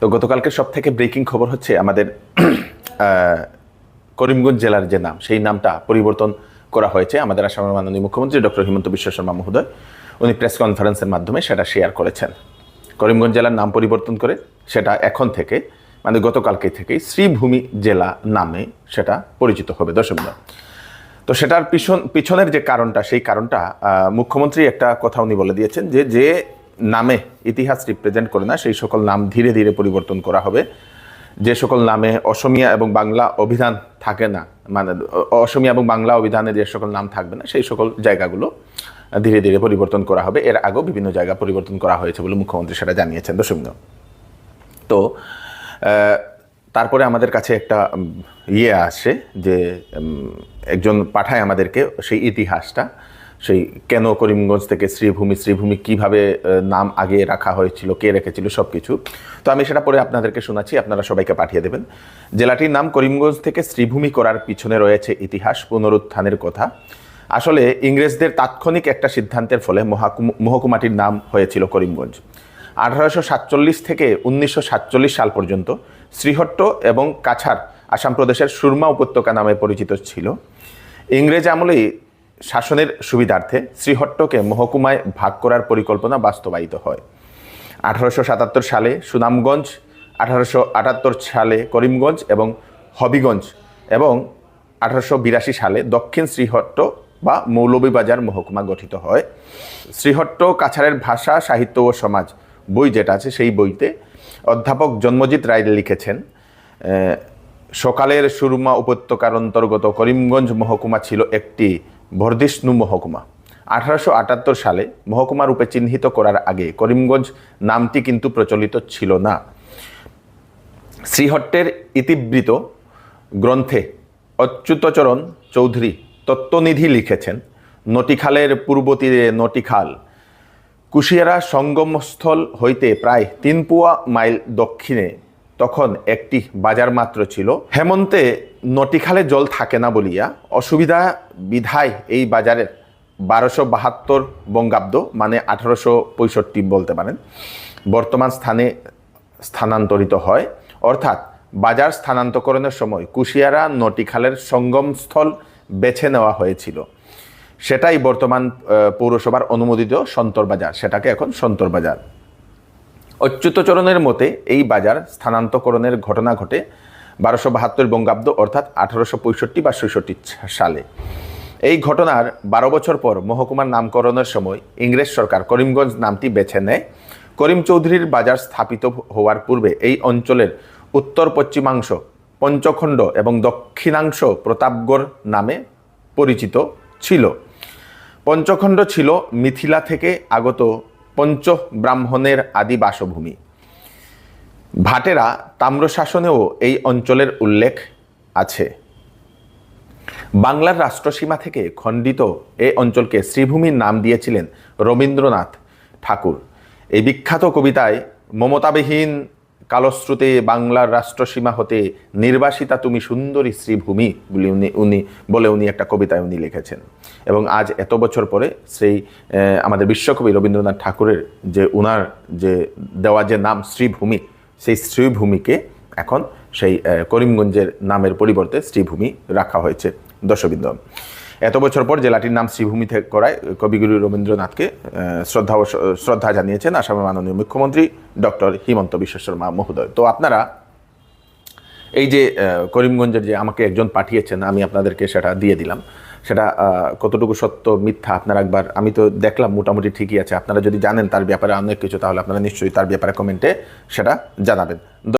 তো গতকালকে সব থেকে ব্রেকিং খবর হচ্ছে আমাদের করিমগঞ্জ জেলার যে নাম, সেই নামটা পরিবর্তন করা হয়েছে। আমাদের আসামের মাননীয় মুখ্যমন্ত্রী ডক্টর হিমন্ত বিশ্ব শর্মা মহোদয়, উনি প্রেস কনফারেন্সের মাধ্যমে সেটা শেয়ার করেছেন। করিমগঞ্জ জেলার নাম পরিবর্তন করে সেটা এখন থেকে মানে গতকালকে থেকেই শ্রীভূমি জেলা নামে সেটা পরিচিত হবে। দর্শক তো সেটার পিছন, পিছনের যে কারণটা, সেই কারণটা মুখ্যমন্ত্রী একটা কথা উনি বলে দিয়েছেন যে যে নামে ইতিহাস রিপ্রেজেন্ট করে না, সেই সকল নাম ধীরে ধীরে পরিবর্তন করা হবে। যে সকল নামে অসমিয়া এবং বাংলা অভিধান থাকে না মানে অসমিয়া এবং বাংলা অভিধানে যে সকল নাম থাকবে না, সেই সকল জায়গাগুলো ধীরে ধীরে পরিবর্তন করা হবে। এর আগেও বিভিন্ন জায়গা পরিবর্তন করা হয়েছে বলে মুখ্যমন্ত্রী সেটা জানিয়েছেন। দর্শক তো তারপরে আমাদের কাছে একটা ইয়ে আসে যে একজন পাঠায় আমাদেরকে সেই ইতিহাসটা। সেই কেন করিমগঞ্জ থেকে শ্রীভূমি শ্রীভূমি কীভাবে নাম আগে রাখা হয়েছিল, কে রেখেছিল সব কিছু তো আমি সেটা পরে আপনাদেরকে শোনাচ্ছি, আপনারা সবাইকে পাঠিয়ে দেবেন। জেলাটির নাম করিমগঞ্জ থেকে শ্রীভূমি করার পিছনে রয়েছে ইতিহাস, পুনরুত্থানের কথা। আসলে ইংরেজদের তাৎক্ষণিক একটা সিদ্ধান্তের ফলে মহাকুম- মহকুমাটির নাম হয়েছিল করিমগঞ্জ। আঠারোশো সাতচল্লিশ থেকে উনিশশো সাতচল্লিশ সাল পর্যন্ত শ্রীহট্ট এবং কাছাড় আসাম প্রদেশের সুরমা উপত্যকা নামে পরিচিত ছিল। ইংরেজ আমলেই শাসনের সুবিধার্থে শ্রীহট্টকে মহকুমায় ভাগ করার পরিকল্পনা বাস্তবায়িত হয়। আঠারোশো সাতাত্তর সালে সুনামগঞ্জ, আঠারোশো আটাত্তর সালে করিমগঞ্জ এবং হবিগঞ্জ এবং আঠারোশো বিরাশি সালে দক্ষিণ শ্রীহট্ট বা মৌলভীবাজার মহকুমা গঠিত হয়। শ্রীহট্ট কাছাড়ের ভাষা, সাহিত্য ও সমাজ বই যেটা আছে সেই বইতে অধ্যাপক জন্মজিৎ রায় লিখেছেন সকালের সুরমা উপত্যকার অন্তর্গত করিমগঞ্জ মহকুমা ছিল একটি বর্ধিষ্ণু মহকুমা। আঠারোশো আটাত্তর সালে মহকুমা রূপে চিহ্নিত করার আগে করিমগঞ্জ নামটি কিন্তু প্রচলিত ছিল না। শ্রীহট্টের ইতিবৃত গ্রন্থে অচ্যুতচরণ চৌধুরী তত্ত্বনিধি লিখেছেন, নটিখালের পূর্ব তীরে নটিখাল, কুশিয়ারা সঙ্গমস্থল হইতে প্রায় তিন পুয়া মাইল দক্ষিণে তখন একটি বাজার মাত্র ছিল। হেমন্তে নটিখালে জল থাকে না বলিয়া অসুবিধা বিধায় এই বাজারের বারোশো বাহাত্তর বঙ্গাব্দ মানে আঠারোশো পঁয়ষট্টি বলতে পারেন, বর্তমান স্থানে স্থানান্তরিত হয়। অর্থাৎ বাজার স্থানান্তকরণের সময় কুশিয়ারা নটিখালের সঙ্গমস্থল বেছে নেওয়া হয়েছিল। সেটাই বর্তমান পৌরসভার অনুমোদিত সন্তর বাজার। সেটাকে এখন সন্তর বাজার। অচ্যুতচরণের মতে এই বাজার স্থানান্তকরণের ঘটনা ঘটে বারোশো বাহাত্তর বঙ্গাব্দ অর্থাৎ আঠারোশো পঁয়ষট্টি বা ছেষট্টি সালে। এই ঘটনার বারো বছর পর মহকুমার নামকরণের সময় ইংরেজ সরকার করিমগঞ্জ নামটি বেছে নেয়। করিম চৌধুরীর বাজার স্থাপিত হওয়ার পূর্বে এই অঞ্চলের উত্তর পশ্চিমাংশ, পঞ্চখণ্ড এবং দক্ষিণাংশ প্রতাপগড় নামে পরিচিত ছিল। পঞ্চখণ্ড ছিল মিথিলা থেকে আগত পঞ্চ ব্রাহ্মণের আদি বাসভূমি। ভাটেরা তাম্রশাসনেও এই অঞ্চলের উল্লেখ আছে। বাংলার রাষ্ট্রসীমা থেকে খণ্ডিত এই অঞ্চলকে শ্রীভূমির নাম দিয়েছিলেন রবীন্দ্রনাথ ঠাকুর। এই বিখ্যাত কবিতায় মমতাবিহীন কালশ্রুতে বাংলার রাষ্ট্রসীমা হতে নির্বাসিতা তুমি সুন্দরী শ্রীভূমি বলে উনি উনি, বলে উনি একটা কবিতায় উনি লিখেছেন। এবং আজ এত বছর পরে সেই আমাদের বিশ্বকবি রবীন্দ্রনাথ ঠাকুরের যে উনার যে দেওয়া যে নাম শ্রীভূমি, সেই শ্রীভূমিকে এখন সেই করিমগঞ্জের নামের পরিবর্তে শ্রীভূমি রাখা হয়েছে। দর্শকবৃন্দ এত বছর পর জেলাটির নাম শ্রীভূমি করায় কবিগুরু রবীন্দ্রনাথকে শ্রদ্ধা শ্রদ্ধা জানিয়েছেন আসামের মাননীয় মুখ্যমন্ত্রী ডক্টর হিমন্ত বিশ্ব শর্মা মহোদয়। তো আপনারা এই যে করিমগঞ্জের যে আমাকে একজন পাঠিয়েছেন, আমি আপনাদেরকে সেটা দিয়ে দিলাম। সেটা কতটুকু সত্য, মিথ্যা, আপনারা একবার, আমি তো দেখলাম মোটামুটি ঠিকই আছে। আপনারা যদি জানেন তার ব্যাপারে অনেক কিছু, তাহলে আপনারা নিশ্চয়ই তার ব্যাপারে কমেন্টে সেটা জানাবেন।